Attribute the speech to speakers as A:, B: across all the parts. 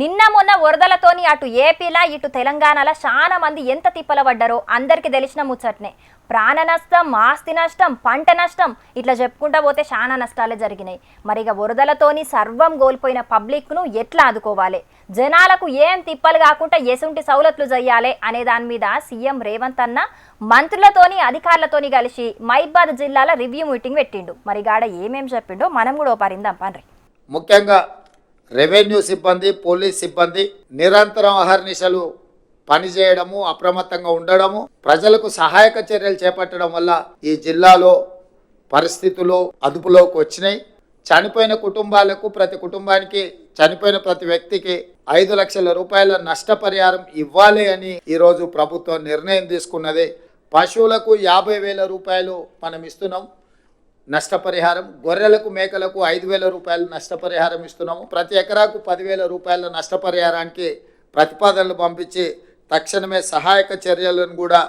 A: నిన్న మొన్న వరదలతోని అటు ఏపీలా ఇటు తెలంగాణలో చాలా మంది ఎంత తిప్పల పడ్డారో అందరికీ తెలిసిన ముచ్చట్నే. ప్రాణ నష్టం ఆస్తి నష్టం పంట నష్టం ఇట్లా చెప్పుకుంటా పోతే చాలా నష్టాలే జరిగినాయి. మరి ఇక వరదలతోని సర్వం కోల్పోయిన పబ్లిక్ను ఎట్లా ఆదుకోవాలి? జనాలకు ఏం తిప్పలు కాకుండా ఎసుంటి సౌలతులు చేయాలి అనే దాని మీద సీఎం రేవంత్ అన్న మంత్రులతోని అధికారులతోని కలిసి మైబాద్ జిల్లాల రివ్యూ మీటింగ్ పెట్టిండు. మరి గాడ ఏమేం చెప్పిండో మనం కూడా ఓ పరిందాం
B: ముఖ్యంగా రెవెన్యూ సిబ్బంది పోలీస్ సిబ్బంది నిరంతరం అహర్నిశలు పనిచేయడము అప్రమత్తంగా ఉండడము ప్రజలకు సహాయక చర్యలు చేపట్టడం వల్ల ఈ జిల్లాలో పరిస్థితులు అదుపులోకి వచ్చినాయి. చనిపోయిన కుటుంబాలకు ప్రతి కుటుంబానికి చనిపోయిన ప్రతి వ్యక్తికి ఐదు లక్షల రూపాయల నష్టపరిహారం ఇవ్వాలి అని ఈరోజు ప్రభుత్వం నిర్ణయం తీసుకున్నది. పశువులకు యాభై వేల రూపాయలు మనం ఇస్తున్నాం. నష్టపరిహారం గొర్రెలకు మేకలకు ఐదు వేల రూపాయలు నష్టపరిహారం ఇస్తున్నాము. ప్రతి ఎకరాకు పదివేల రూపాయల నష్టపరిహారానికి ప్రతిపాదనలు పంపించి తక్షణమే సహాయక చర్యలను కూడా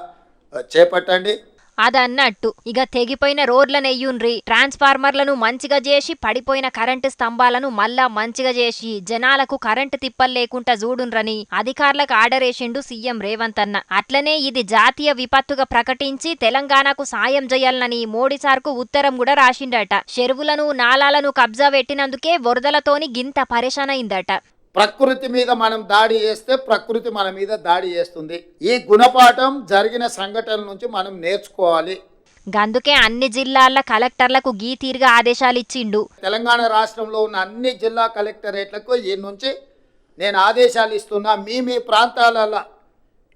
B: చేపట్టండి.
A: అదన్నట్టు. ఇక తెగిపోయిన రోడ్లను ట్రాన్స్ఫార్మర్లను మంచిగా చేసి పడిపోయిన కరెంటు స్తంభాలను మళ్ళా మంచిగా చేసి జనాలకు కరెంటు తిప్పలు లేకుండా చూడుండ్రని అధికారులకు ఆర్డర్ వేసిండు సీఎం రేవంత్ అన్న అట్లనే ఇది జాతీయ విపత్తుగా ప్రకటించి తెలంగాణకు సాయం చేయాలని మోడీ సార్కు ఉత్తరం కూడా రాసిండట. చెరువులను నాలాలను కబ్జా పెట్టినందుకే వరదలతోని గింత పరేషానైందట
B: ప్రకృతి మీద మనం దాడి చేస్తే ప్రకృతి మన మీద దాడి చేస్తుంది. ఈ గుణపాఠం జరిగిన సంఘటనల నుంచి మనం నేర్చుకోవాలి.
A: గందుకే అన్ని జిల్లాల కలెక్టర్లకు గీ తీరుగా ఆదేశాలు ఇచ్చిండు.
B: తెలంగాణ రాష్ట్రంలో ఉన్న అన్ని జిల్లా కలెక్టరేట్లకు ఈ నుంచి నేను ఆదేశాలు ఇస్తున్నా. మీ మీ ప్రాంతాలలో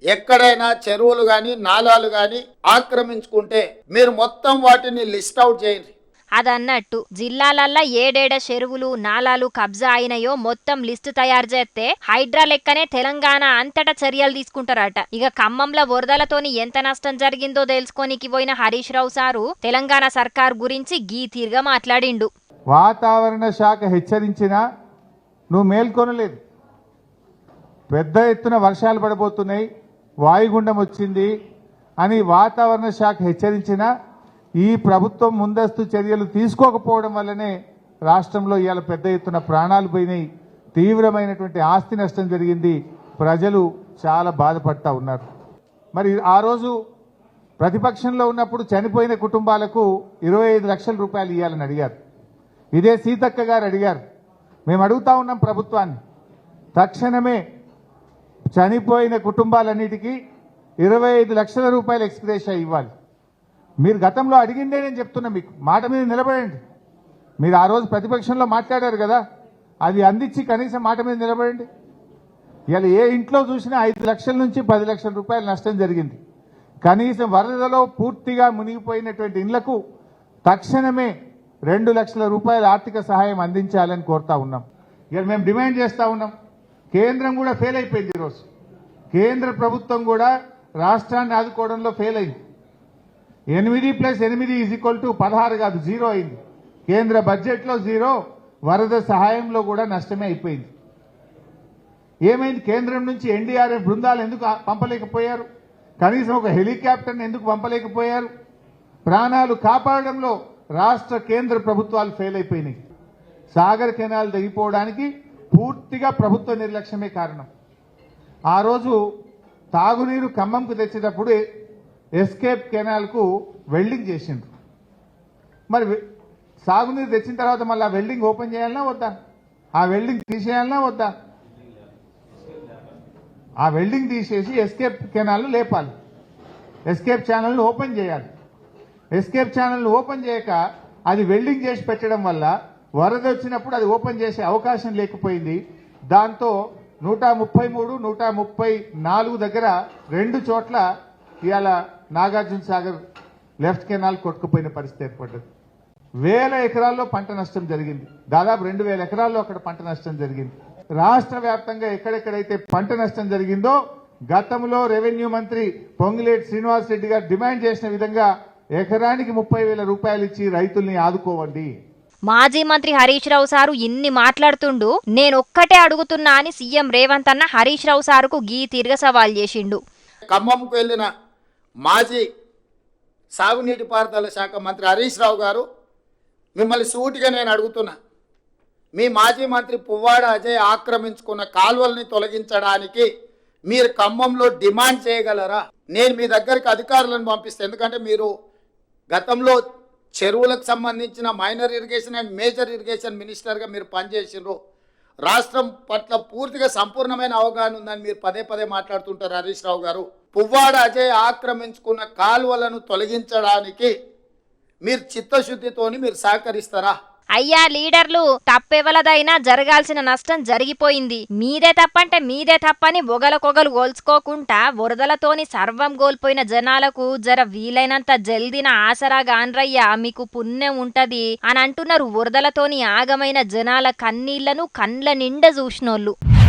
B: ఎక్కడైనా చెరువులు కానీ నాలాలు కానీ ఆక్రమించుకుంటే మీరు మొత్తం వాటిని లిస్ట్ అవుట్ చేయండి.
A: అదన్నట్టు జిల్లాలల్లా ఏడేడ చెరువులు నాలాలు కబ్జా అయినాయో మొత్తం లిస్టు తయారు చేస్తే హైడ్రా లెక్కనే తెలంగాణ అంతటా చర్యలు తీసుకుంటారట. ఇక ఖమ్మంలో వరదలతోని ఎంత నష్టం జరిగిందో తెలుసుకోనికి పోయిన హరీష్ రావు సారు తెలంగాణ సర్కార్ గురించి గీ తీరుగా మాట్లాడిండు.
C: వాతావరణ శాఖ హెచ్చరించినా నువ్వు మేల్కొనలేదు. పెద్ద ఎత్తున వర్షాలు పడబోతున్నాయి వాయుగుండం వచ్చింది అని వాతావరణ శాఖ హెచ్చరించినా ఈ ప్రభుత్వం ముందస్తు చర్యలు తీసుకోకపోవడం వల్లనే రాష్ట్రంలో ఇవాళ పెద్ద ఎత్తున ప్రాణాలు పోయినాయి. తీవ్రమైనటువంటి ఆస్తి నష్టం జరిగింది. ప్రజలు చాలా బాధపడతా ఉన్నారు. మరి ఆ రోజు ప్రతిపక్షంలో ఉన్నప్పుడు చనిపోయిన కుటుంబాలకు ఇరవై ఐదు లక్షల రూపాయలు ఇవ్వాలని అడిగారు. ఇదే సీతక్క గారు అడిగారు. మేము అడుగుతా ఉన్నాం ప్రభుత్వాన్ని. తక్షణమే చనిపోయిన కుటుంబాలన్నిటికీ ఇరవై ఐదు లక్షల రూపాయలు ఎక్స్ప్రెషా ఇవ్వాలి. మీరు గతంలో అడిగిందే నేను చెప్తున్నా మీకు. మాట మీద నిలబడండి. మీరు ఆ రోజు ప్రతిపక్షంలో మాట్లాడారు కదా అది అందించి కనీసం మాట మీద నిలబడండి. ఇలా ఏ ఇంట్లో చూసినా ఐదు లక్షల నుంచి పది లక్షల రూపాయల నష్టం జరిగింది. కనీసం వరదలో పూర్తిగా మునిగిపోయినటువంటి ఇండ్లకు తక్షణమే రెండు లక్షల రూపాయల ఆర్థిక సహాయం అందించాలని కోరుతా ఉన్నాం. ఇక మేము డిమాండ్ చేస్తూ ఉన్నాం. కేంద్రం కూడా ఫెయిల్ అయిపోయింది ఈరోజు కేంద్ర ప్రభుత్వం కూడా రాష్ట్రాన్ని ఆదుకోవడంలో ఫెయిల్ అయింది. ఎనిమిది ప్లస్ ఎనిమిది ఈజ్ ఈక్వల్ టు పదహారు కాదు జీరో అయింది. కేంద్ర బడ్జెట్లో జీరో వరద సహాయంలో కూడా నష్టమే అయిపోయింది. ఏమైంది? కేంద్రం నుంచి ఎన్డీఆర్ఎఫ్ బృందాలు ఎందుకు పంపలేకపోయారు? కనీసం ఒక హెలికాప్టర్ని ఎందుకు పంపలేకపోయారు? ప్రాణాలు కాపాడడంలో రాష్ట్ర కేంద్ర ప్రభుత్వాలు ఫెయిల్ అయిపోయినాయి. సాగర్ కెనాల్ తెగిపోవడానికి పూర్తిగా ప్రభుత్వ నిర్లక్ష్యమే కారణం. ఆ రోజు తాగునీరు ఖమ్మంకు తెచ్చేటప్పుడు ఎస్కేప్ కెనాల్కు వెల్డింగ్ చేసిండ్రు. మరి సాగునీరు తెచ్చిన తర్వాత మళ్ళీ ఆ వెల్డింగ్ ఓపెన్ చేయాలన్నా వద్దా? ఆ వెల్డింగ్ తీసేయాలన్నా వద్దా? ఆ వెల్డింగ్ తీసేసి ఎస్కేప్ కెనాల్ను లేపాలి. ఎస్కేప్ ఛానల్ని ఓపెన్ చేయాలి. ఎస్కేప్ ఛానల్ని ఓపెన్ చేయక అది వెల్డింగ్ చేసి పెట్టడం వల్ల వరద వచ్చినప్పుడు అది ఓపెన్ చేసే అవకాశం లేకపోయింది. దాంతో నూట ముప్పై మూడు నూట ముప్పై నాలుగు దగ్గర రెండు చోట్ల ఇవాళ నాగార్జున సాగర్ లెఫ్ట్ కెనాల్ కొట్టుకుపోయిన పరిస్థితి ఏర్పడ్డది. వేల ఎకరాల్లో పంట నష్టం జరిగింది. దాదాపు రెండు వేల ఎకరాల్లో అక్కడ పంట నష్టం జరిగింది. రాష్ట్ర వ్యాప్తంగా ఎక్కడెక్కడైతే పంట నష్టం జరిగిందో గతంలో రెవెన్యూ మంత్రి పొంగులేటి శ్రీనివాస్ రెడ్డి గారు డిమాండ్ చేసిన విధంగా ఎకరానికి ముప్పై వేల రూపాయలు ఇచ్చి రైతుల్ని ఆదుకోవండి.
A: మాజీ మంత్రి హరీష్ రావు సారు ఇన్ని మాట్లాడుతుండు నేనొక్కటే అడుగుతున్నా అని సీఎం రేవంత్ అన్న హరీష్ రావు సారుకు గీ తీరుగా సవాల్ చేసిండు.
B: ఖమ్మంకు వెళ్ళిన మాజీ సాగునీటి పారుదల శాఖ మంత్రి హరీష్ రావు గారు మిమ్మల్ని సూటిగా నేను అడుగుతున్నా. మీ మాజీ మంత్రి పువ్వాడ అజయ్ ఆక్రమించుకున్న కాలువల్ని తొలగించడానికి మీరు ఖమ్మంలో డిమాండ్ చేయగలరా? నేను మీ దగ్గరికి అధికారులను పంపిస్తాను ఎందుకంటే మీరు గతంలో చెరువులకు సంబంధించిన minor irrigation and major irrigation మినిస్టర్గా మీరు పనిచేసిండ్రు. రాష్ట్రం పట్ల పూర్తిగా సంపూర్ణమైన అవగాహన ఉందని మీరు పదే పదే మాట్లాడుతుంటారు హరీష్ రావు గారు. పువ్వాడ అజయ్ ఆక్రమించుకున్న కాలువలను తొలగించడానికి మీరు చిత్తశుద్ధితోని మీరు సహకరిస్తారా?
A: అయ్యా లీడర్లు తప్పెవలదైనా జరగాల్సిన నష్టం జరిగిపోయింది. మీదే తప్పంటే మీదే తప్పని ఒగలకొగలు గోల్చుకోకుండా వరదలతోని సర్వం కోల్పోయిన జనాలకు జర వీలైనంత జల్దిన ఆసరా గాన్రయ్యా మీకు పుణ్యం ఉంటది అని అంటున్నారు వరదలతోని ఆగమైన జనాల కన్నీళ్ళను కండ్ల నిండా చూసినోళ్ళు.